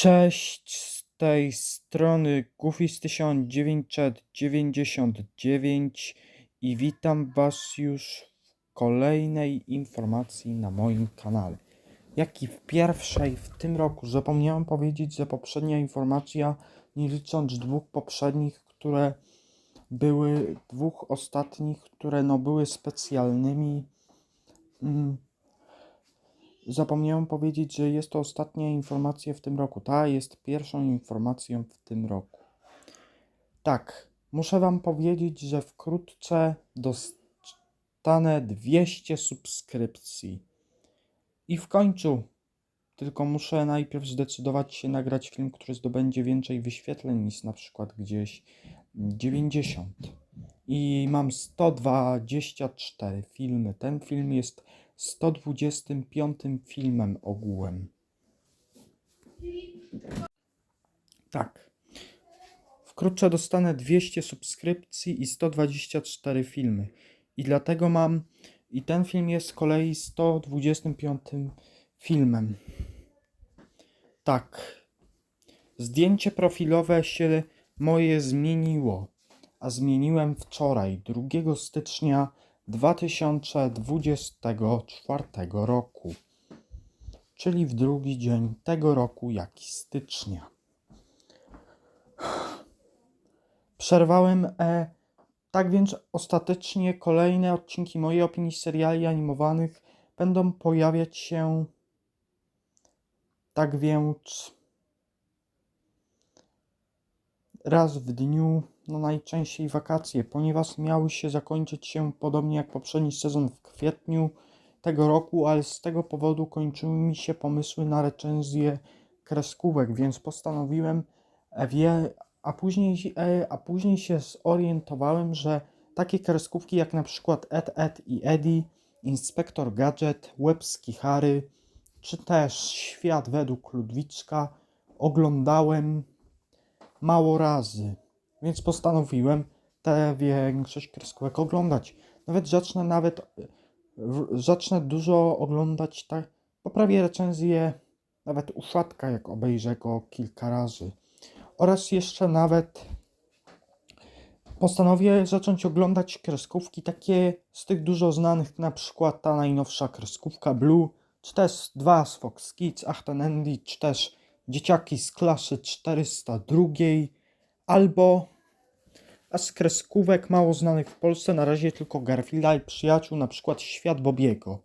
Cześć, z tej strony Gufis 1999 i witam Was już w kolejnej informacji na moim kanale. Jak i w pierwszej w tym roku zapomniałem powiedzieć, że poprzednia informacja, nie licząc dwóch poprzednich, które były, dwóch ostatnich, które no były specjalnymi. Mm, Zapomniałem powiedzieć, że jest to ostatnia informacja w tym roku. Ta jest pierwszą informacją w tym roku. Tak, muszę Wam powiedzieć, że wkrótce dostanę 200 subskrypcji. I w końcu, tylko muszę najpierw zdecydować się nagrać film, który zdobędzie więcej wyświetleń niż na przykład gdzieś 90. I mam 124 filmy. Ten film jest 125 filmem ogółem. Tak. Wkrótce dostanę 200 subskrypcji i 124 filmy. I dlatego mam. I ten film jest z kolei 125 filmem. Tak. Zdjęcie profilowe się moje zmieniło. A zmieniłem wczoraj, 2 stycznia 2024 roku, czyli w drugi dzień tego roku, jak i stycznia. Przerwałem, e, tak więc ostatecznie kolejne odcinki mojej opinii seriali animowanych będą pojawiać się, tak więc, raz w dniu no najczęściej wakacje, ponieważ miały się zakończyć się podobnie jak poprzedni sezon w kwietniu tego roku, ale z tego powodu kończyły mi się pomysły na recenzję kreskówek, więc postanowiłem e, wie, a później, e, a później się zorientowałem, że takie kreskówki jak na przykład Ed, Ed i Eddie, Inspektor Gadget, Łebski Harry, czy też Świat według Ludwicka oglądałem mało razy. Więc postanowiłem tę większość kreskówek oglądać. Nawet zacznę nawet zacznę dużo oglądać tak, poprawię recenzję nawet uszłatka, jak obejrzę go kilka razy. Oraz jeszcze nawet postanowię zacząć oglądać kreskówki takie z tych dużo znanych, na przykład ta najnowsza kreskówka Blue, czy też dwa z Fox Kids, Achten Andy, czy też dzieciaki z klasy 402, albo a z kreskówek mało znanych w Polsce na razie tylko Garfielda i przyjaciół, na przykład Świat Bobiego.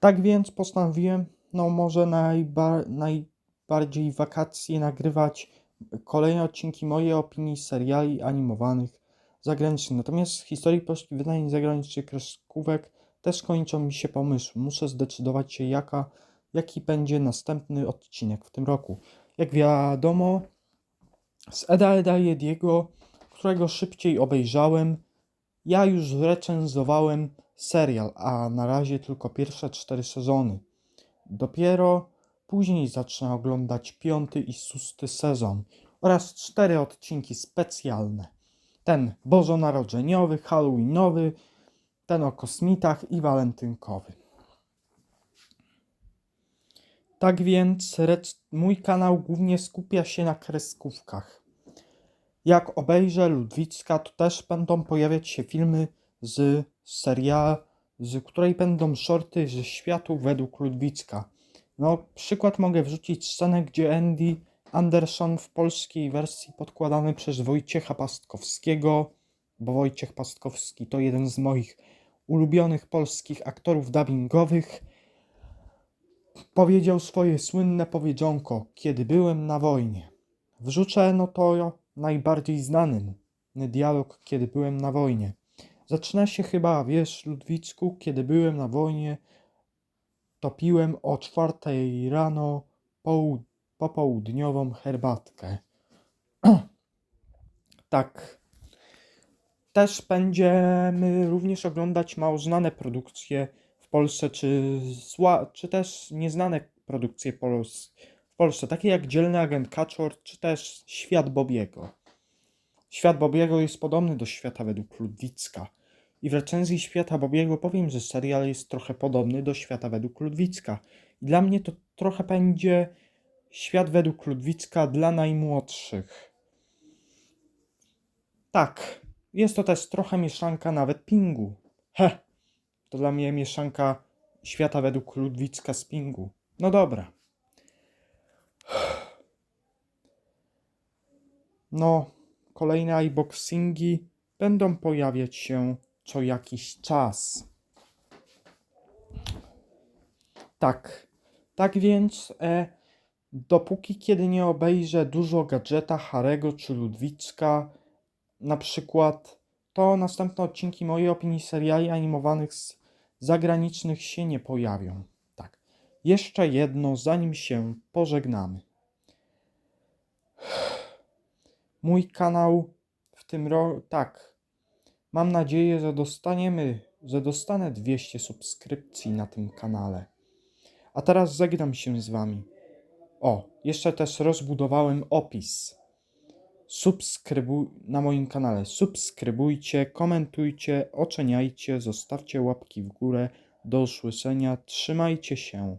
Tak więc postanowiłem, no może najba, najbardziej wakacje nagrywać kolejne odcinki mojej opinii seriali animowanych zagranicznych. Natomiast z historii polskich wydań zagranicznych kreskówek też kończą mi się pomysły. Muszę zdecydować się, jaka, jaki będzie następny odcinek w tym roku. Jak wiadomo, z Eda Eda Jediego, którego szybciej obejrzałem. Ja już recenzowałem serial, a na razie tylko pierwsze cztery sezony. Dopiero później zacznę oglądać piąty i szósty sezon oraz cztery odcinki specjalne. Ten bożonarodzeniowy, halloweenowy, ten o kosmitach i walentynkowy. Tak więc mój kanał głównie skupia się na kreskówkach. Jak obejrzę Ludwicka, to też będą pojawiać się filmy z serial, z której będą shorty ze światu według Ludwicka. No, przykład mogę wrzucić scenę, gdzie Andy Anderson w polskiej wersji podkładany przez Wojciecha Pastkowskiego, bo Wojciech Pastkowski to jeden z moich ulubionych polskich aktorów dubbingowych, powiedział swoje słynne powiedzonko, kiedy byłem na wojnie. Wrzucę no to najbardziej znany dialog, kiedy byłem na wojnie. Zaczyna się chyba, wiesz, Ludwicku, kiedy byłem na wojnie, topiłem o czwartej rano połud- popołudniową herbatkę. tak. Też będziemy również oglądać mało znane produkcje Polsce, czy, zła, czy też nieznane produkcje pols- w Polsce, takie jak Dzielny Agent Kaczor, czy też Świat Bobiego. Świat Bobiego jest podobny do świata według Ludwicka. I w recenzji Świata Bobiego powiem, że serial jest trochę podobny do świata według Ludwicka. I dla mnie to trochę będzie Świat według Ludwicka dla najmłodszych. Tak, jest to też trochę mieszanka nawet pingu. He, to dla mnie mieszanka Świata według Ludwicka z pingu. No dobra. No, kolejne unboxingi będą pojawiać się co jakiś czas. Tak, tak więc e, dopóki kiedy nie obejrzę dużo gadżeta Harego czy Ludwicka, na przykład, to następne odcinki mojej opinii seriali animowanych z zagranicznych się nie pojawią. Tak. Jeszcze jedno, zanim się pożegnamy. Mój kanał w tym roku, tak. Mam nadzieję, że dostaniemy, że dostanę 200 subskrypcji na tym kanale. A teraz żegnam się z wami. O, jeszcze też rozbudowałem opis. Subskrybuj na moim kanale. Subskrybujcie, komentujcie, oceniajcie, zostawcie łapki w górę. Do usłyszenia. Trzymajcie się.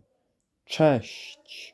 Cześć.